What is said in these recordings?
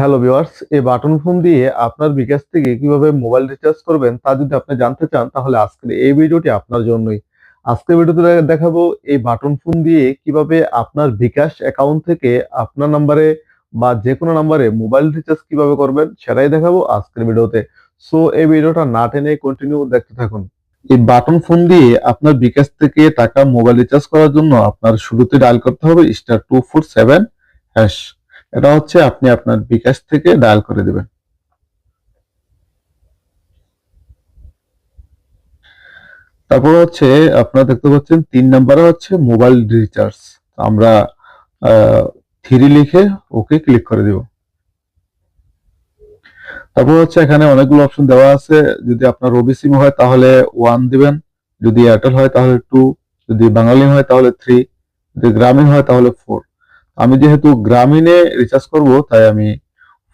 Hello viewers এই button phone দিয়ে আপনার বিকাশ থেকে কীভাবে মোবাইল রিচার্জ করবেন তা যদি আপনি জানতে চান, তাহলে আজকের এই ভিডিওটি আপনার জন্যই। আজকের ভিডিওতে দেখাবো এই বাটন ফোন দিয়ে কীভাবে আপনার বিকাশ অ্যাকাউন্ট থেকে আপনার নাম্বারে বা যে কোনো নাম্বারে মোবাইল রিচার্জ কীভাবে করবেন, সেটাই দেখাবো আজকের ভিডিওতে। সো এই ভিডিওটা না টেনে কন্টিনিউ দেখতে থাকুন। এই বাটন ফোন দিয়ে আপনার বিকাশ থেকে টাকা মোবাইল রিচার্জ করার জন্য আপনার শুরুতে ডায়াল করতে হবে star two four seven hash এটা হচ্ছে আপনি আপনার বিকাশ থেকে ডায়াল করে দেবেন। তারপর হচ্ছে আপনারা দেখতে পাচ্ছেন তিন নাম্বারে হচ্ছে মোবাইল রিচার্জ। আমরা থ্রি লিখে ওকে ক্লিক করে দিব। তারপর হচ্ছে এখানে অনেকগুলো অপশন দেওয়া আছে। যদি আপনার রবি সিম হয় তাহলে ওয়ান দিবেন। যদি এয়ারটেল হয় তাহলে টু যদি বাঙালি হয় তাহলে থ্রি যদি গ্রামীণ হয় তাহলে ফোর আমি যেহেতু গ্রামীণে রিচার্জ করব, তাই আমি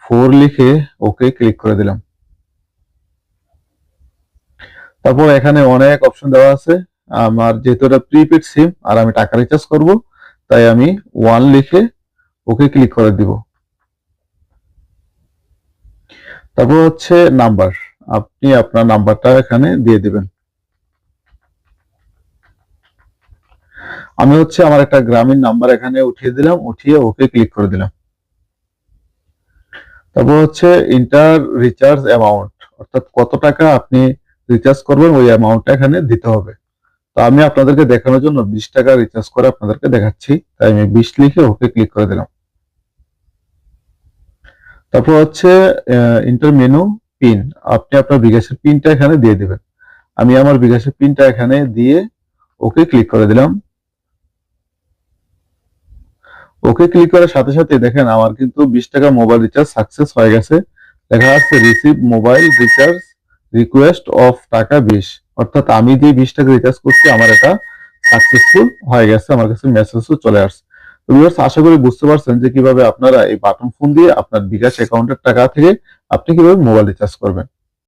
ফোর লিখে ওকে ক্লিক করে দিলাম। তারপর এখানে অনেক অপশন দেওয়া আছে। আমার যেহেতু এটা প্রিপেড সিম আর আমি টাকা রিচার্জ করব, তাই আমি ওয়ান লিখে ওকে ক্লিক করে দিব। তারপর হচ্ছে নাম্বার আপনি আপনার নাম্বারটা এখানে দিয়ে দিবেন। আমি হচ্ছে আমার একটা গ্রামীণ নাম্বার এখানে উঠিয়ে দিলাম, উঠিয়ে ওকে ক্লিক করে দিলাম। তারপর হচ্ছে ইন্টার রিচার্জ অ্যামাউন্ট অর্থাৎ কত টাকা আপনি রিচার্জ করবেন ওই অ্যামাউন্টটা এখানে দিতে হবে। তো আমি আপনাদেরকে দেখানোর জন্য বিশ টাকা রিচার্জ করে আপনাদেরকে দেখাচ্ছি। তাই আমি বিশ লিখে ওকে ক্লিক করে দিলাম। তারপর হচ্ছে ইন্টার মেনু পিন আপনি আপনার বিকাশের পিনটা এখানে দিয়ে দেবেন। আমি আমার বিকাশের পিনটা এখানে দিয়ে ওকে ক্লিক করে দিলাম। ওকে ক্লিক করার সাথে সাথে দেখেন আমার কিন্তু বিশ টাকা মোবাইল রিচার্জ সাকসেস হয়ে গেছে। লেখা আছে receive mobile recharge request of টাকা বিশ। অর্থাৎ আমি যে বিশ টাকা রিচার্জ করছি, আমার এটা সাকসেসফুল হয়ে গেছে, আমার কাছে মেসেজও চলে আসছে। আশা করি বুঝতে পারছেন যে কীভাবে আপনারা এই বাটন ফোন দিয়ে আপনার বিকাশ অ্যাকাউন্টের টাকা থেকে আপনি কীভাবে মোবাইল রিচার্জ করবেন।